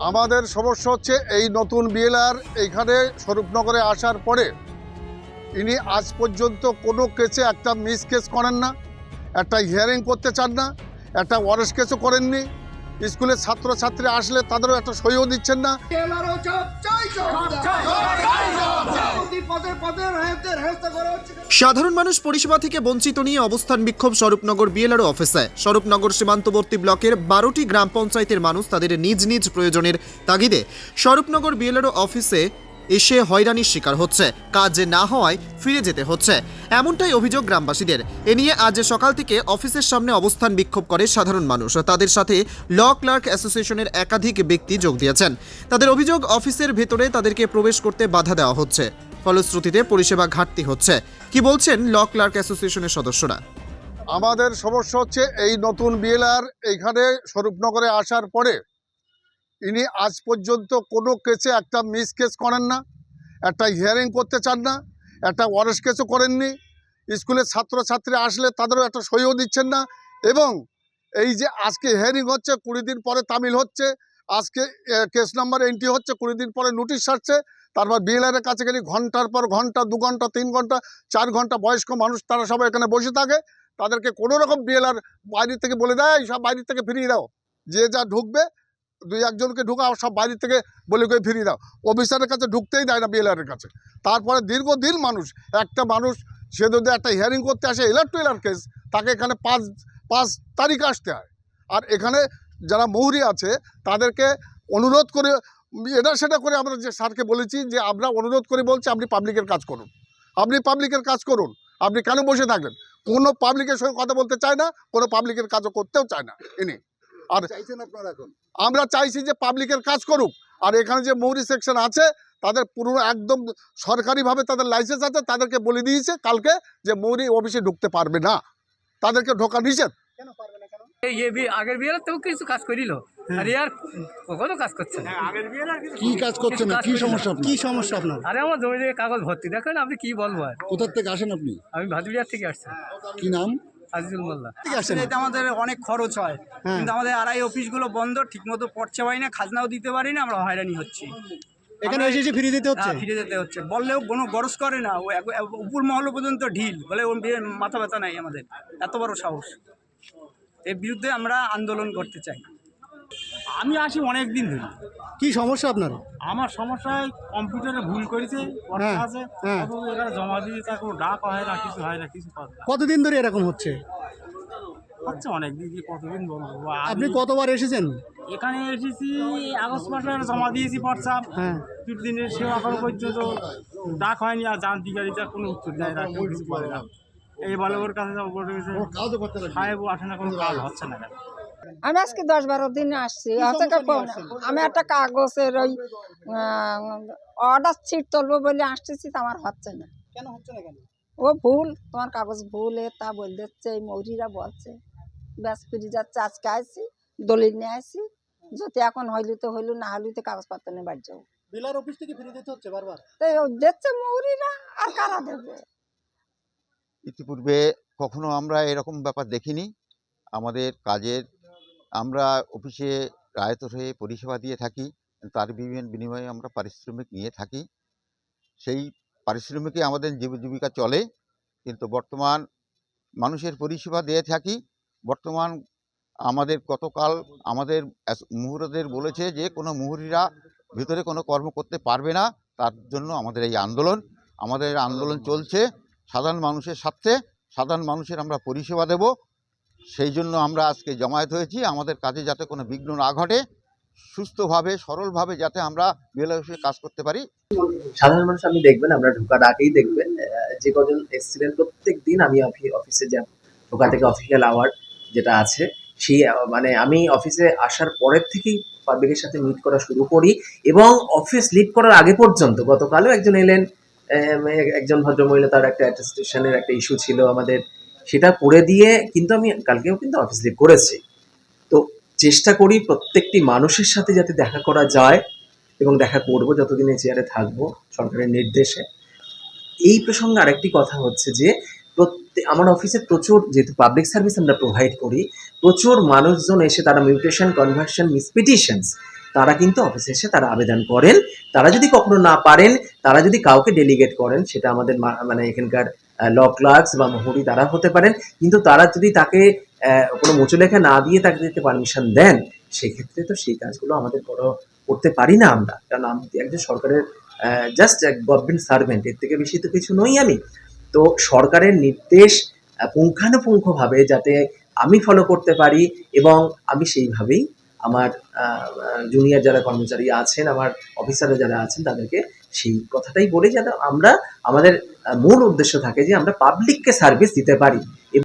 আমাদের সমস্যা হচ্ছে এই নতুন বিএলআর এইখানে স্বরূপনগরে আসার পরে ইনি আজ পর্যন্ত কোনো কেসে একটা মিস কেস করেন না একটা হিয়ারিং করতে চান না একটা ওয়ারেস কেসও করেননি স্কুলের ছাত্রছাত্রী আসলে তাদেরও একটা সইও দিচ্ছেন না পদে পদে হেস্ত করা সাধারণ মানুষ পরিষেবা থেকে বঞ্চিত নিয়ে অবস্থান বিক্ষোভ স্বরূপনগর বিএলআরও অফিসে। স্বরূপনগর সীমান্তবর্তী ব্লকের বারোটি গ্রাম পঞ্চায়েতের মানুষ তাদের নিজ নিজ প্রয়োজনের তাগিদে স্বরূপনগর বিএলআরও অফিসে এসে হয়রানির শিকার হচ্ছে। কাজ না হওয়ায় ফিরে যেতে হচ্ছে। এমনটাই অভিযোগ গ্রামবাসীদের। এ নিয়ে আজ সকাল থেকে অফিসের সামনে অবস্থান বিক্ষোভ করে সাধারণ মানুষ। তাদের সাথে ল ক্লার্ক অ্যাসোসিয়েশনের একাধিক ব্যক্তি যোগ দিয়েছেন। তাদের অভিযোগ অফিসের ভেতরে তাদেরকে প্রবেশ করতে বাধা দেওয়া হচ্ছে। ফলশ্রুতিতে পরিষেবা ঘাটতি হচ্ছে। কি বলছেন ল ক্লার্ক অ্যাসোসিয়েশনের সদস্যরা? আমাদের সমস্যা হচ্ছে এই নতুন বিএলআর এইখানে স্বরূপনগরে আসার পরে ইনি আজ পর্যন্ত কোনো কেসে একটা মিস কেস করেন না, একটা হিয়ারিং করতে চান না, একটা ওয়ারেস কেসও করেননি স্কুলের ছাত্রছাত্রী আসলে তাদেরও একটা সইও দিচ্ছেন না এবং এই যে আজকে হিয়ারিং হচ্ছে কুড়ি দিন পরে তামিল হচ্ছে, আজকে কেস নাম্বার এন্ট্রি হচ্ছে, কুড়ি দিন পরে নোটিশ ছাড়ছে তারপর বিএলআরের কাছে গেলে, ঘণ্টার পর ঘণ্টা, দু ঘণ্টা, তিন ঘণ্টা, চার ঘণ্টা বয়স্ক মানুষ, তারা সবাই এখানে বসে থাকে। তাদেরকে কোনো রকম বিএলআর বাইরে থেকে বলে দেয়, "এই সব বাইরে থেকে ফিরিয়ে দাও। যে যা ঢুকবে, দুই একজনকে ঢুকাও সব বাইরে থেকে বলে করে ফিরিয়ে দাও। অফিসারের কাছে ঢুকতেই দেয় না বিএলআরের কাছে। তারপরে দীর্ঘদিন মানুষ, একটা মানুষ, সে যদি একটা হিয়ারিং করতে আসে, এলার টু এলার কেস তাকে এখানে পাঁচ পাঁচ তারিখ আসতে হয়। আর এখানে যারা মৌরি আছে, তাদেরকে অনুরোধ করে এটা সেটা করে আমরা যে স্যারকে বলেছি যে আমরা অনুরোধ করে বলছি আপনি পাবলিকের কাজ করুন। আপনি পাবলিকের কাজ করুন। আপনি কেন বসে থাকবেন কোনো পাবলিকের সঙ্গে কথা বলতে চায় না কোনো পাবলিকের কাজও করতেও চায় না। ইনি আর চাইছেন আমরা চাইছি যে পাবলিকের কাজ করুক। আর এখানে যে মৌরি সেকশন আছে তাদের পুরো একদম সরকারিভাবে তাদের লাইসেন্স আছে তাদেরকে বলে দিয়েছে কালকে যে মৌরি অফিসে ঢুকতে পারবে না। তাদেরকে ঢোকা নিষেধ। কেন পারবে না কেন? এই বি- আগের বিয়ের তো কিছু কাজ করিল। আর কখনো কাজ করছে না। কি কাজ করছে না। কি সমস্যা আপনার? কি সমস্যা আপনার? আরে আমার জমি কাগজ ভর্তি দেখেন আপনি কি বলব আর। কোথার থেকে আসেন আপনি? আমি ভাদুরিয়ার থেকে আসছি। কি নাম? আজিজুল মোল্লা। এতে আমাদের অনেক খরচ হয় কিন্তু আমাদের আড়াই অফিসগুলো বন্ধ ঠিকমতো পড়ছে পারি না খাজনাও দিতে পারি না আমরা হয়রানি হচ্ছি। এখানে এসে এসে ফিরিয়ে দিতে হচ্ছে? হ্যাঁ, ফিরে যেতে হচ্ছে। বললেও কোনো গরজ করে না উপর মহল পর্যন্ত ঢিল বলে ওর বিয়ে মাথা ব্যথা নাই আমাদের এত বড় সাহস। এর বিরুদ্ধে আমরা আন্দোলন করতে চাই। আমি আসি অনেক দিন ধরে। কি সমস্যা আপনার? আমার সমস্যায় কম্পিউটারে ভুল করেছে হ্যাঁ, আছে হ্যাঁ। এখানে জমা দিয়ে তার কোনো ডাক হয় না কিছু হয় না কিছু না। কতদিন ধরে এরকম হচ্ছে? হচ্ছে অনেক দিন কতদিন বলব আপনি কতবার এসেছেন? এখানে এসেছি আগস্ট মাসে জমা দিয়েছি পড়ছাপ হ্যাঁ। দুটো দিনের সেবা এখনও পর্যন্ত ডাক হয়নি আর যান দিগারিটা কোনো উত্তর দেয় না কেউ কিছু করে না। এই বলে ওর কাছে যাব ওর সাহেব আসে না কোনো কাজ হচ্ছে না কেন? আমি আজকে দশ বারো দিন আসছি হচ্ছে আমি একটা কাগজের ওই অর্ডার সিট তুলবো বলে আসতেছি তো আমার হচ্ছে না। কেন হচ্ছে না কেন? ও ভুল তোমার কাগজ ভুল এ তা বল দিচ্ছে এই মৌরিরা বলছে। ব্যাস ফিরে যাচ্ছে আজকে আসছি দলিল নিয়ে আসছি যদি এখন হইলে তো হইল না হইলে তো কাগজপত্র নিয়ে বাড়ি যাব। বিলার অফিস থেকে ফিরিয়ে দিতে হচ্ছে বারবার? তো ও দিচ্ছে মৌরিরা আর কারা দেবে? ইতিপূর্বে কখনো আমরা এরকম ব্যাপার দেখিনি। আমাদের কাজের আমরা অফিসে রায়ত হয়ে পরিষেবা দিয়ে থাকি, তার বিভিন্ন বিনিময়ে আমরা পারিশ্রমিক নিয়ে থাকি। সেই পারিশ্রমিকে আমাদের জীব- জীবিকা চলে, কিন্তু বর্তমান মানুষের পরিষেবা দিয়ে থাকি। বর্তমান আমাদের গতকাল আমাদের মুহুরদের বলেছে যে, কোনো মুহুরিরা ভিতরে কোনো কর্ম করতে পারবে না, তার জন্য আমাদের এই আন্দোলন। আমাদের আন্দোলন চলছে। সাধারণ মানুষের স্বার্থে সাধারণ মানুষের আমরা পরিষেবা দেব। সেই জন্য আমরা আজকে জমায়েত হয়েছি। আমাদের কাজে যাতে কোনো বিঘ্ন না ঘটে, সুস্থভাবে, সরলভাবে যাতে আমরা বিএলএফে কাজ করতে পারি। সাধারণ মানুষ আপনি দেখবেন আমরা ঢোকার আগেই দেখবেন যে কজন এসেছিলেন প্রত্যেক দিন আমি অফি- অফিসে যাব ঢোকা থেকে অফিসিয়াল আওয়ার যেটা আছে সেই মানে আমি অফিসে আসার পরের থেকেই পাবলিকের সাথে মিট করা শুরু করি এবং অফিস লিভ করার আগে পর্যন্ত গতকালও একজন এলেন একজন ভদ্রমহিলা তার একটা অ্যাটেস্টেশনের একটা ইস্যু ছিল আমাদের সেটা করে দিয়ে কিন্তু আমি কালকেও কিন্তু অফিস লিভ করেছি। তো চেষ্টা করি প্রত্যেকটি মানুষের সাথে যাতে দেখা করা যায় এবং দেখা করব যতদিন চেয়ারে থাকব সরকারের নির্দেশে। এই প্রসঙ্গে আরেকটি কথা হচ্ছে যে প্রত্যেক আমার অফিসে প্রচুর যেহেতু পাবলিক সার্ভিস আমরা প্রোভাইড করি, প্রচুর মানুষজন এসে তারা মিউটেশন কনভার্সন মিসপিটিশনস তারা কিন্তু অফিসে এসে তারা আবেদন করেন। তারা যদি কখনো না পারেন, তারা যদি কাউকে ডেলিগেট করেন, সেটা আমাদের মানে এখানকার ল ক্লার্কস বা মহুরি তারা হতে পারেন। কিন্তু তারা যদি তাকে কোনো মুচলেখা না দিয়ে তাকে যদি পারমিশন দেন, সেক্ষেত্রে তো সেই কাজগুলো আমাদের করো করতে পারি না আমরা। কারণ আমি একজন সরকারের জাস্ট এক গভর্নমেন্ট সার্ভেন্ট এর থেকে বেশি তো কিছু নই আমি। তো সরকারের নির্দেশ পুঙ্খানুপুঙ্খভাবে যাতে আমি ফলো করতে পারি এবং আমি সেইভাবেই আমার জুনিয়র যারা কর্মচারী আছেন, আমার অফিসাররা যারা আছেন, তাদেরকে সেই কথাটাই বলি যেন আমরা, আমাদের মূল উদ্দেশ্য থাকে যে আমরা পাবলিককে সার্ভিস দিতে পারি।